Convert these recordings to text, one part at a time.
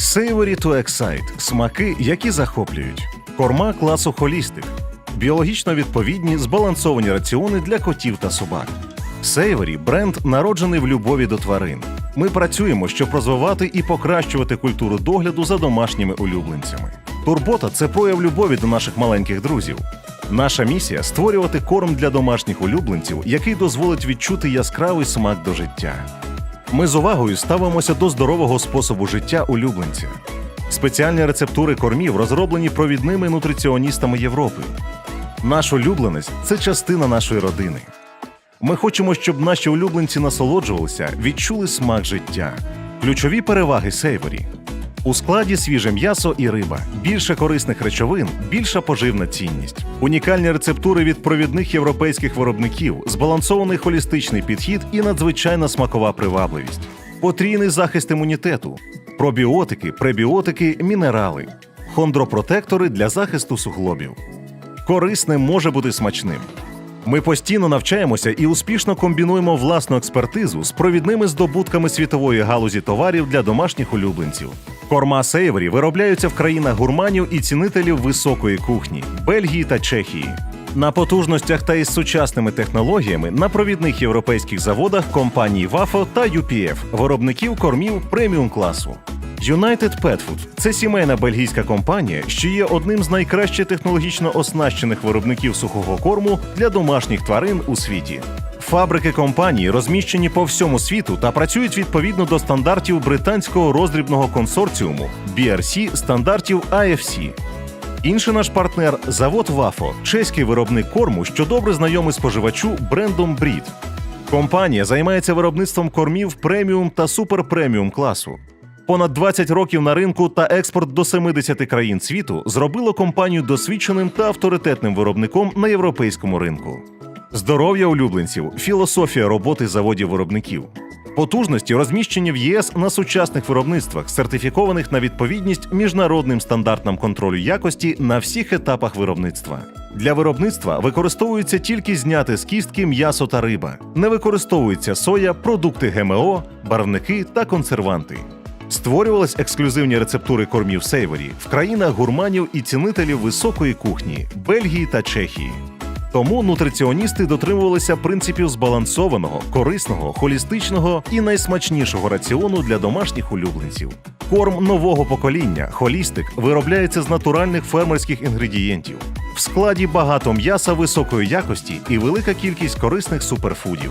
Savory to Excite – смаки, які захоплюють. Корма класу холістик. Біологічно відповідні збалансовані раціони для котів та собак. Savory – бренд, народжений в любові до тварин. Ми працюємо, щоб розвивати і покращувати культуру догляду за домашніми улюбленцями. Турбота це прояв любові до наших маленьких друзів. Наша місія створювати корм для домашніх улюбленців, який дозволить відчути яскравий смак до життя. Ми з увагою ставимося до здорового способу життя улюбленця. Спеціальні рецептури кормів розроблені провідними нутриціоністами Європи. Наш улюбленець це частина нашої родини. Ми хочемо, щоб наші улюбленці насолоджувалися, відчули смак життя. Ключові переваги Сейворі. У складі свіже м'ясо і риба, більше корисних речовин, більша поживна цінність, унікальні рецептури від провідних європейських виробників, збалансований холістичний підхід і надзвичайна смакова привабливість, потрійний захист імунітету, пробіотики, пребіотики, мінерали, хондропротектори для захисту суглобів. Корисним може бути смачним. Ми постійно навчаємося і успішно комбінуємо власну експертизу з провідними здобутками світової галузі товарів для домашніх улюбленців. Корма Сейвері виробляються в країнах гурманів і цінителів високої кухні Бельгії та Чехії. На потужностях та із сучасними технологіями на провідних європейських заводах компаній Wafo та UPF, виробників кормів преміум класу. United Pet Food – це сімейна бельгійська компанія, що є одним з найкраще технологічно оснащених виробників сухого корму для домашніх тварин у світі. Фабрики компанії розміщені по всьому світу та працюють відповідно до стандартів британського роздрібного консорціуму BRC стандартів AFC. Інший наш партнер завод Вафо, чеський виробник корму, що добре знайомий споживачу брендом Брід. Компанія займається виробництвом кормів преміум та суперпреміум класу. Понад 20 років на ринку та експорт до 70 країн світу зробило компанію досвідченим та авторитетним виробником на європейському ринку. Здоров'я улюбленців філософія роботи заводів-виробників. Потужності розміщені в ЄС на сучасних виробництвах, сертифікованих на відповідність міжнародним стандартам контролю якості на всіх етапах виробництва. Для виробництва використовуються тільки зняти з кістки м'ясо та риба, не використовується соя, продукти ГМО, барвники та консерванти. Створювались ексклюзивні рецептури кормів Сейворі в країнах гурманів і цінителів високої кухні Бельгії та Чехії. Тому нутриціоністи дотримувалися принципів збалансованого, корисного, холістичного і найсмачнішого раціону для домашніх улюбленців. Корм нового покоління холістик виробляється з натуральних фермерських інгредієнтів. В складі багато м'яса високої якості і велика кількість корисних суперфудів.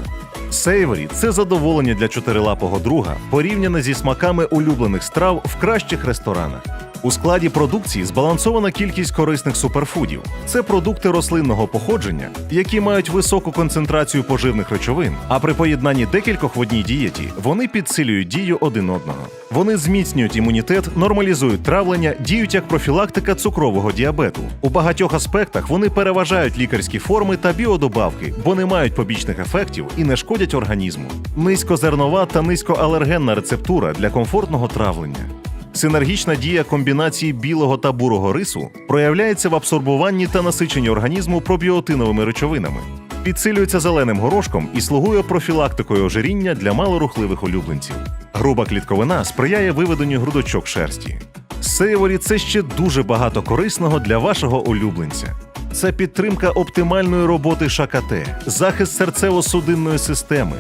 Сейворі це задоволення для чотирилапого друга, порівняне зі смаками улюблених страв в кращих ресторанах. У складі продукції збалансована кількість корисних суперфудів. Це продукти рослинного походження, які мають високу концентрацію поживних речовин, а при поєднанні декількох в одній дієті вони підсилюють дію один одного. Вони зміцнюють імунітет, нормалізують травлення, діють як профілактика цукрового діабету. У багатьох аспектах вони переважають лікарські форми та біодобавки, бо не мають побічних ефектів і не шкодять організму. Низькозернова та низькоалергенна рецептура для комфортного травлення. Синергічна дія комбінації білого та бурого рису проявляється в абсорбуванні та насиченні організму пробіотиновими речовинами, підсилюється зеленим горошком і слугує профілактикою ожиріння для малорухливих улюбленців. Груба клітковина сприяє виведенню грудочок шерсті. Сейворі це ще дуже багато корисного для вашого улюбленця. Це підтримка оптимальної роботи ШКТ, захист серцево-судинної системи,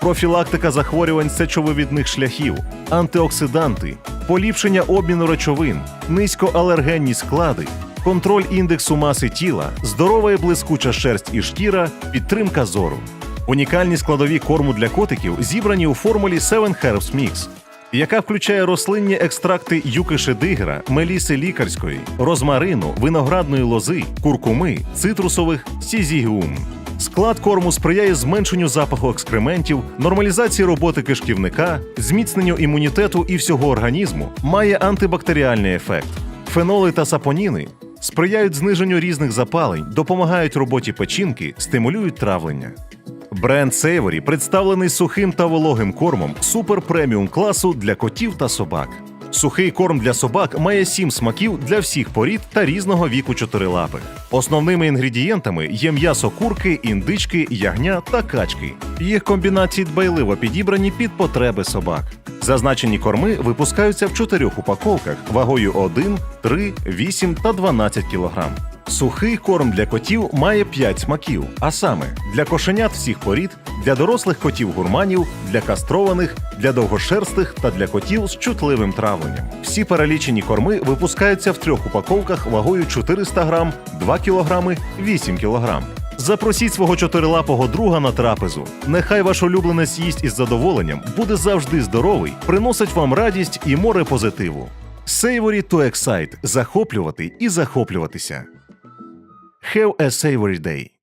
профілактика захворювань сечовивідних шляхів, антиоксиданти, поліпшення обміну речовин, низькоалергенні склади, контроль індексу маси тіла, здорова і блискуча шерсть і шкіра, підтримка зору. Унікальні складові корму для котиків зібрані у формулі 7 Herbs Mix, яка включає рослинні екстракти юки шедигра, меліси лікарської, розмарину, виноградної лози, куркуми, цитрусових, сізігіум. Склад корму сприяє зменшенню запаху екскрементів, нормалізації роботи кишківника, зміцненню імунітету і всього організму, має антибактеріальний ефект. Феноли та сапоніни сприяють зниженню різних запалень, допомагають роботі печінки, стимулюють травлення. Бренд Сейворі представлений сухим та вологим кормом супер преміум класу для котів та собак. Сухий корм для собак має сім смаків для всіх порід та різного віку чотирилапих. Основними інгредієнтами є м'ясо курки, індички, ягня та качки. Їх комбінації дбайливо підібрані під потреби собак. Зазначені корми випускаються в чотирьох упаковках вагою 1, 3, 8 та 12 кг. Сухий корм для котів має 5 смаків, а саме для кошенят всіх порід, для дорослих котів гурманів, для кастрованих, для довгошерстих та для котів з чутливим травленням. Всі перелічені корми випускаються в трьох упаковках вагою 400 грам, 2 кг, 8 кг. Запросіть свого чотирилапого друга на трапезу. Нехай ваш улюбленець їсть із задоволенням, буде завжди здоровий, приносить вам радість і море позитиву. Savory to Excite – захоплювати і захоплюватися. Have a savory day.